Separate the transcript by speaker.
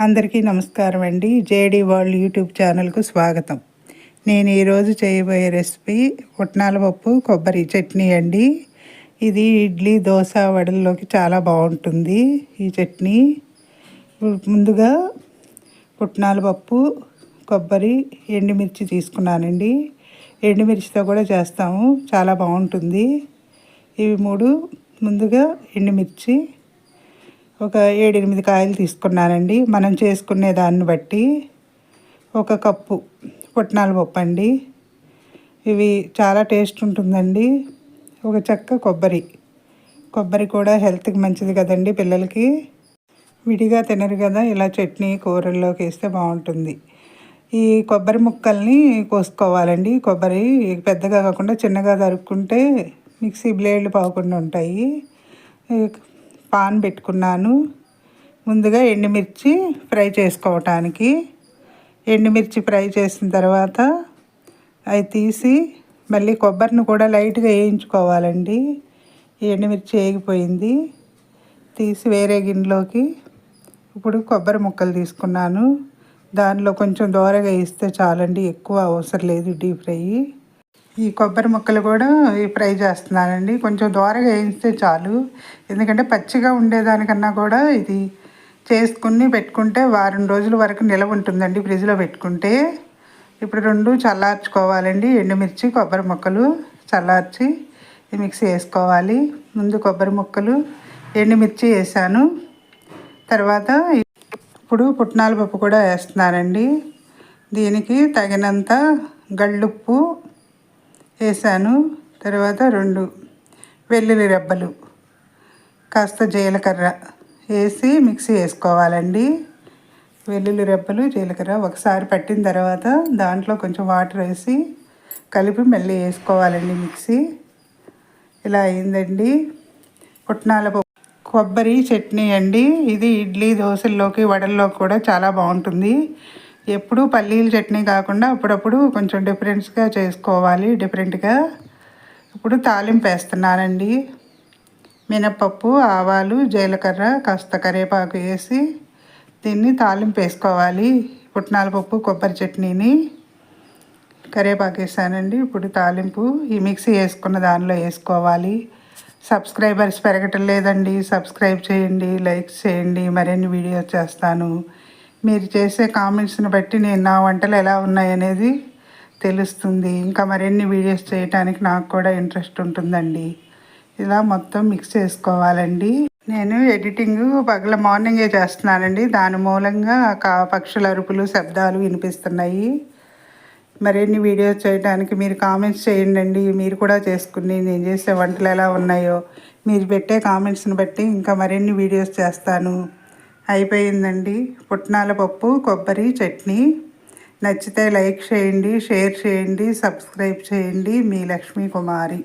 Speaker 1: అందరికీ నమస్కారం అండి. జేడీ వరల్డ్ యూట్యూబ్ ఛానల్కు స్వాగతం. నేను ఈరోజు చేయబోయే రెసిపీ పుట్నాల పప్పు కొబ్బరి చట్నీ అండి. ఇది ఇడ్లీ దోశ వడల్లోకి చాలా బాగుంటుంది ఈ చట్నీ. ముందుగా పుట్నాల పప్పు కొబ్బరి ఎండుమిర్చి తీసుకున్నానండి. ఎండుమిర్చితో కూడా చేస్తాము. చాలా బాగుంటుంది. ఇవి మూడు. ముందుగా ఎండుమిర్చి ఒక ఏడెనిమిది కాయలు తీసుకున్నానండి. మనం చేసుకునే దాన్ని బట్టి ఒక కప్పు పుట్నాల పప్పు అండి. ఇవి చాలా టేస్ట్ ఉంటుందండి. ఒక చెక్క కొబ్బరి. కొబ్బరి కూడా హెల్త్కి మంచిది కదండి పిల్లలకి. విడిగా తినరు కదా ఇలా చట్నీ కూరల్లోకి వేస్తే బాగుంటుంది. ఈ కొబ్బరి ముక్కల్ని కోసుకోవాలండి. కొబ్బరి పెద్దగా కాకుండా చిన్నగా తరుక్కుంటే మిక్సీ బ్లేడ్లు పోకుండా ఉంటాయి. పాన్ పెట్టుకున్నాను. ముందుగా ఎండుమిర్చి ఫ్రై చేసుకోవటానికి. ఎండుమిర్చి ఫ్రై చేసిన తర్వాత అవి తీసి మళ్ళీ కొబ్బరిని కూడా లైట్గా వేయించుకోవాలండి. ఎండుమిర్చి వేగిపోయింది. తీసి వేరే గిన్నెలోకి ఇప్పుడు కొబ్బరి ముక్కలు తీసుకున్నాను. దానిలో కొంచెం దోరగా వేస్తే చాలండి ఎక్కువ అవసరం లేదు డీప్ ఫ్రై. ఈ కొబ్బరి ముక్కలు కూడా ఫ్రై చేస్తున్నానండి. కొంచెం దోరగా వేయిస్తే చాలు. ఎందుకంటే పచ్చిగా ఉండేదానికన్నా కూడా ఇది చేసుకుని పెట్టుకుంటే వారం రోజుల వరకు నిలవ ఉంటుందండి ఫ్రిడ్జ్లో పెట్టుకుంటే. ఇప్పుడు రెండు చల్లార్చుకోవాలండి. ఎండుమిర్చి కొబ్బరి ముక్కలు చల్లార్చి మిక్సీ వేసుకోవాలి. ముందు కొబ్బరి ముక్కలు ఎండుమిర్చి వేసాను. తర్వాత ఇప్పుడు పుట్నాల పప్పు కూడా వేస్తున్నానండి. దీనికి తగినంత గళ్ళుప్పు వేసాను తర్వాత రెండు వెల్లుల్లి రెబ్బలు కాస్త జీలకర్ర వేసి మిక్సీ వేసుకోవాలండి. వెల్లుల్లి రెబ్బలు జీలకర్ర ఒకసారి పట్టిన తర్వాత దాంట్లో కొంచెం వాటర్ వేసి కలిపి మళ్ళీ వేసుకోవాలండి మిక్సీ. ఇలా అయిందండి. పుట్నాల కొబ్బరి చట్నీ అండి. ఇది ఇడ్లీ దోశల్లోకి వడల్లోకి కూడా చాలా బాగుంటుంది. ఎప్పుడు పల్లీల చట్నీ కాకుండా అప్పుడప్పుడు కొంచెం డిఫరెంట్స్గా చేసుకోవాలి డిఫరెంట్గా. ఇప్పుడు తాలింపు వేస్తున్నానండి. మినపప్పు ఆవాలు జీలకర్ర కాస్త కరివేపాకు వేసి దీన్ని తాలింపు వేసుకోవాలి. పుట్నాల పప్పు కొబ్బరి చట్నీని కరివేపాకు వేసానండి. ఇప్పుడు తాలింపు ఈ మిక్సీ వేసుకున్న దానిలో వేసుకోవాలి. సబ్స్క్రైబర్స్ పెరగటం లేదండి. సబ్స్క్రైబ్ చేయండి లైక్ చేయండి. మరిన్ని వీడియోస్ చేస్తాను. మీరు చేసే కామెంట్స్ని బట్టి నేను నా వంటలు ఎలా ఉన్నాయనేది తెలుస్తుంది. ఇంకా మరిన్ని వీడియోస్ చేయడానికి నాకు కూడా ఇంట్రెస్ట్ ఉంటుందండి. ఇలా మొత్తం మిక్స్ చేసుకోవాలండి. నేను ఎడిటింగ్ పగల మార్నింగే చేస్తున్నానండి. దాని మూలంగా కా పక్షుల అరుపులు శబ్దాలు వినిపిస్తున్నాయి. మరిన్ని వీడియోస్ చేయడానికి మీరు కామెంట్స్ చేయండి మీరు కూడా చేసుకుని నేను చేసే వంటలు ఎలా ఉన్నాయో మీరు పెట్టే కామెంట్స్ని బట్టి ఇంకా మరిన్ని వీడియోస్ చేస్తాను. అయిపోయిందండి. పుట్నాల పప్పు కొబ్బరి చట్నీ. నచ్చితే లైక్ చేయండి షేర్ చేయండి సబ్స్క్రైబ్ చేయండి. మీ లక్ష్మీ కుమారి